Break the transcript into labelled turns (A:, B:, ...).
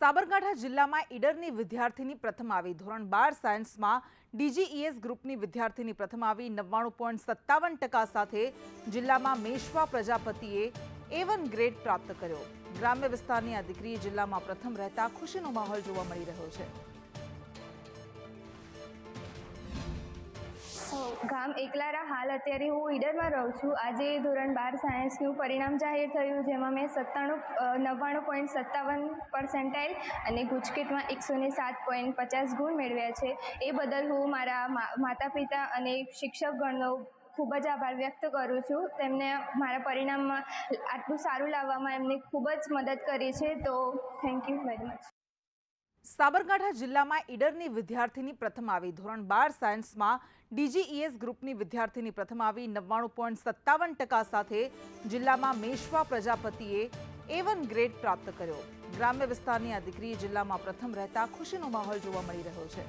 A: સાબરકાંઠા જિલ્લામાં ઈડરની વિદ્યાર્થીની પ્રથમ આવી. ધોરણ બાર સાયન્સમાં ડીજીઈએસ ગ્રુપની વિદ્યાર્થીની પ્રથમ આવી. નવ્વાણું પોઈન્ટ સત્તાવન ટકા સાથે જિલ્લામાં મેશ્વા પ્રજાપતિએ એ વન ગ્રેડ પ્રાપ્ત કર્યો. ગ્રામ્ય વિસ્તારની આ દીકરીએ જિલ્લામાં પ્રથમ રહેતા ખુશીનો માહોલ જોવા મળી રહ્યો છે.
B: ગામ એકલારા હાલ અત્યારે હું ઈડરમાં રહું છું. આજે ધોરણ બાર સાયન્સનું પરિણામ જાહેર થયું, જેમાં મેં સત્તાણું નવ્વાણું પોઈન્ટ સત્તાવન પર્સન્ટાઇલ અને ગુજકેટમાં એકસો ને સાત પોઈન્ટ પચાસ ગુણ મેળવ્યા છે. એ બદલ હું મારા માતા પિતા અને શિક્ષકગણનો ખૂબ જ આભાર વ્યક્ત કરું છું. તેમને મારા પરિણામમાં આટલું સારું લાવવામાં એમને ખૂબ જ મદદ કરી છે. તો thank you very much
A: Sabarkantha જિલ્લામાં ઈડરની વિદ્યાર્થીની પ્રથમ આવી. ધોરણ બાર સાયન્સમાં ડીજીઈએસ ગ્રુપની વિદ્યાર્થીની પ્રથમ આવી. નવ્વાણું પોઈન્ટ સત્તાવન ટકા સાથે જિલ્લામાં મેશ્વા પ્રજાપતિએ એ વન ગ્રેડ પ્રાપ્ત કર્યો. ગ્રામ્ય વિસ્તારની આ દીકરીએ જિલ્લામાં પ્રથમ રહેતા ખુશીનો માહોલ જોવા મળી રહ્યો છે.